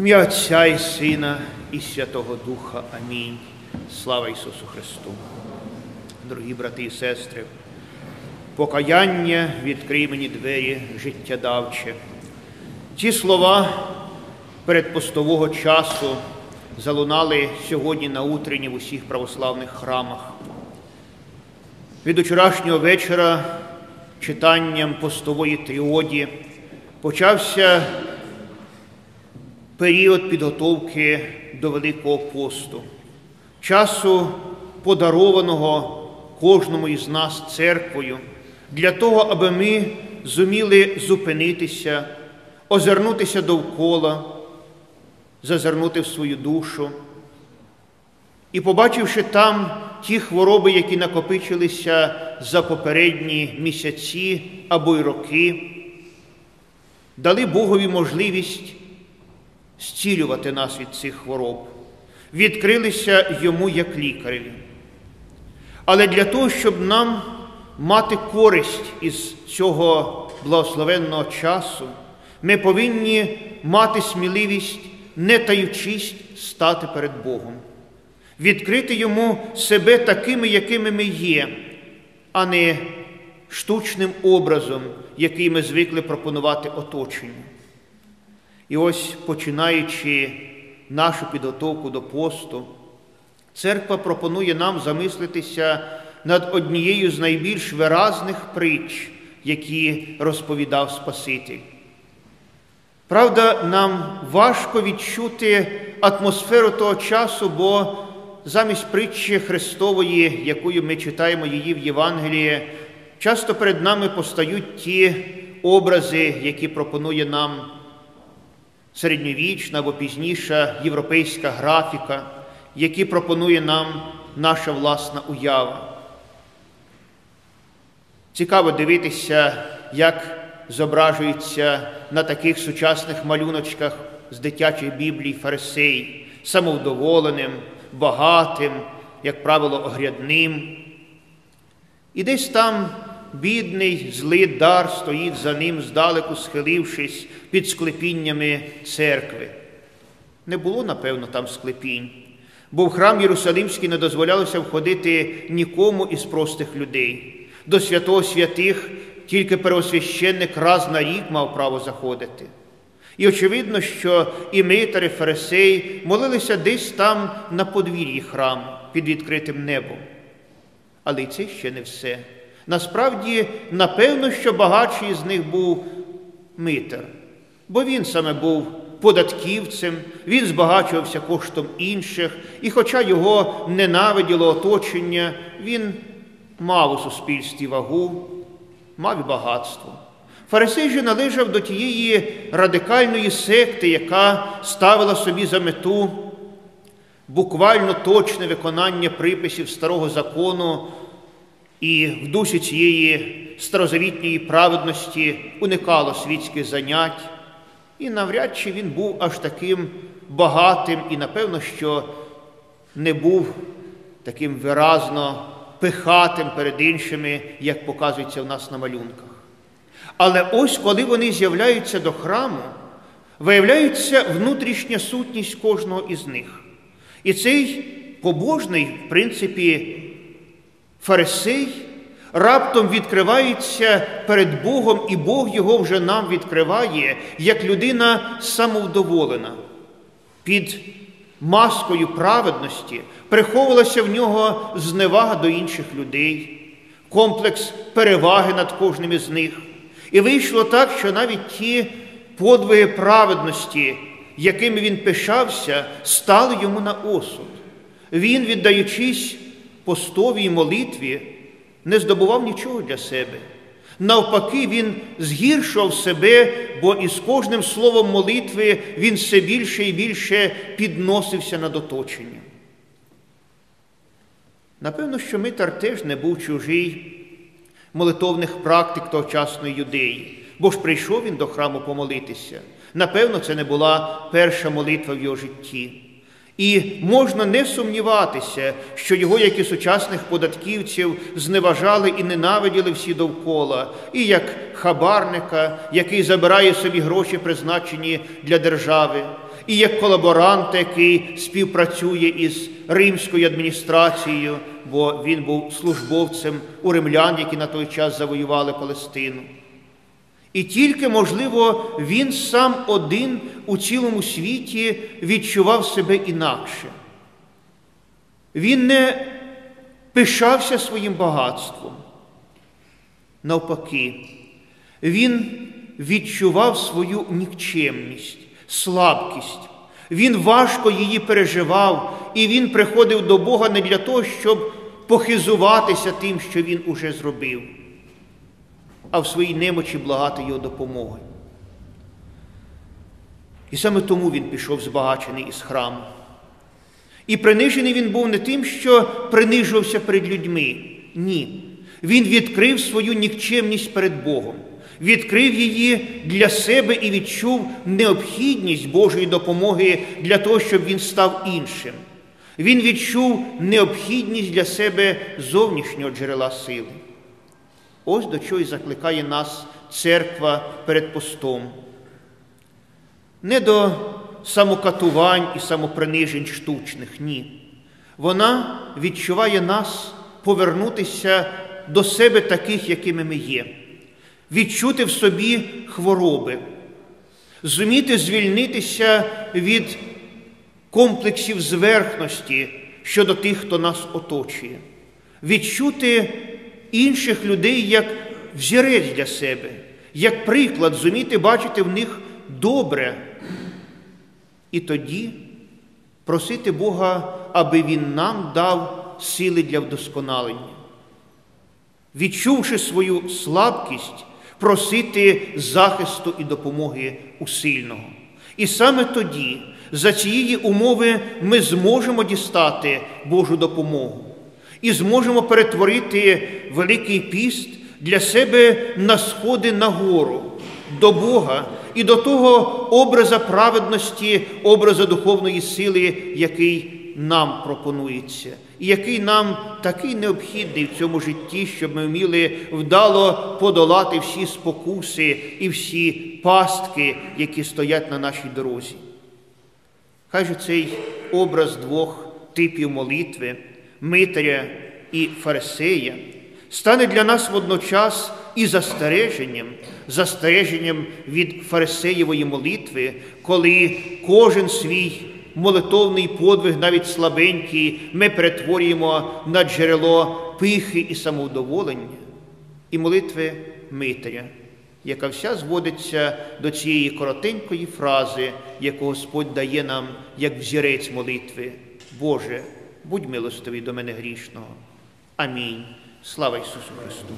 Ім'я Отця і Сина і Святого Духа. Амінь. Слава Ісусу Христу. Дорогі брати і сестри, покаяння відкрий мені двері життєдавче. Ці слова передпостового часу залунали сьогодні на утренні в усіх православних храмах. Від вчорашнього вечора читанням постової тріоді почався період підготовки до Великого посту, часу подарованого кожному із нас церквою, для того, аби ми зуміли зупинитися, озирнутися довкола, зазирнути в свою душу. І, побачивши там ті хвороби, які накопичилися за попередні місяці або й роки, дали Богові можливість зцілювати нас від цих хвороб, відкрилися йому як лікареві. Але для того, щоб нам мати користь із цього благословенного часу, ми повинні мати сміливість, не таючись, стати перед Богом, відкрити йому себе такими, якими ми є, а не штучним образом, який ми звикли пропонувати оточенню. І ось починаючи нашу підготовку до посту, церква пропонує нам замислитися над однією з найбільш виразних притч, які розповідав Спаситель. Правда, нам важко відчути атмосферу того часу, бо замість притчі Христової, якою ми читаємо її в Євангелії, часто перед нами постають ті образи, які пропонує нам середньовічна або пізніша європейська графіка, які пропонує нам наша власна уява. Цікаво дивитися, як зображується на таких сучасних малюночках з дитячих біблій фарисей, самовдоволеним, багатим, як правило, огрядним. І десь там бідний, злий дар стоїть за ним, здалеку схилившись під склепіннями церкви. Не було, напевно, там склепінь, бо в храм Єрусалимський не дозволялося входити нікому із простих людей. До святого святих тільки первосвященник раз на рік мав право заходити. І очевидно, що і митари, фарисеї молилися десь там на подвір'ї храму під відкритим небом. Але й це ще не все. Насправді, напевно, що багатший з них був митар, бо він саме був податківцем, він збагачувався коштом інших, і, хоча його ненавиділо оточення, він мав у суспільстві вагу, мав багатство. Фарисей же належав до тієї радикальної секти, яка ставила собі за мету буквально точне виконання приписів старого закону і в дусі цієї старозавітньої праведності уникало світських занять, і навряд чи він був аж таким багатим, і, напевно, що не був таким виразно пихатим перед іншими, як показується в нас на малюнках. Але ось коли вони з'являються до храму, виявляється внутрішня сутність кожного із них. І цей побожний, в принципі, фарисей раптом відкривається перед Богом, і Бог його вже нам відкриває, як людина самовдоволена. Під маскою праведності приховувалася в нього зневага до інших людей, комплекс переваги над кожним із них. І вийшло так, що навіть ті подвиги праведності, якими він пишався, стали йому на осуд. Він, віддаючись постовій молитві, не здобував нічого для себе. Навпаки, він згіршував себе, бо із кожним словом молитви він все більше і більше підносився над оточенням. Напевно, що Митар теж не був чужий молитовних практик тогочасної юдеї, бо ж прийшов він до храму помолитися. Напевно, це не була перша молитва в його житті. І можна не сумніватися, що його, як і сучасних податківців, зневажали і ненавиділи всі довкола, і як хабарника, який забирає собі гроші, призначені для держави, і як колаборанта, який співпрацює із римською адміністрацією, бо він був службовцем у римлян, які на той час завоювали Палестину. І тільки, можливо, він сам один у цілому світі відчував себе інакше. Він не пишався своїм багатством. Навпаки, він відчував свою нікчемність, слабкість. Він важко її переживав, і він приходив до Бога не для того, щоб похизуватися тим, що він уже зробив, а в своїй немочі благати його допомоги. І саме тому він пішов збагачений із храму. І принижений він був не тим, що принижувався перед людьми. Ні. Він відкрив свою нікчемність перед Богом, відкрив її для себе і відчув необхідність Божої допомоги для того, щоб він став іншим. Він відчув необхідність для себе зовнішнього джерела сили. Ось до чого й закликає нас церква перед постом. Не до самокатувань і самопринижень штучних, ні. Вона відчуває нас повернутися до себе таких, якими ми є, відчути в собі хвороби, зуміти звільнитися від комплексів зверхності щодо тих, хто нас оточує, відчути інших людей як взірець для себе, як приклад, зуміти бачити в них добре. І тоді просити Бога, аби Він нам дав сили для вдосконалення. Відчувши свою слабкість, просити захисту і допомоги у сильного. І саме тоді, за цієї умови, ми зможемо дістати Божу допомогу і зможемо перетворити Великий піст для себе на сходи на гору, до Бога і до того образа праведності, образа духовної сили, який нам пропонується, і який нам такий необхідний в цьому житті, щоб ми вміли вдало подолати всі спокуси і всі пастки, які стоять на нашій дорозі. Хай же цей образ двох типів молитви, Митаря і Фарисея, стане для нас водночас і застереженням, застереженням від Фарисеєвої молитви, коли кожен свій молитовний подвиг, навіть слабенький, ми перетворюємо на джерело пихи і самовдоволення, і молитви Митаря, яка вся зводиться до цієї коротенької фрази, яку Господь дає нам як взірець молитви. Боже, будь милостивий до мене грішного. Амінь. Слава Ісусу Христу!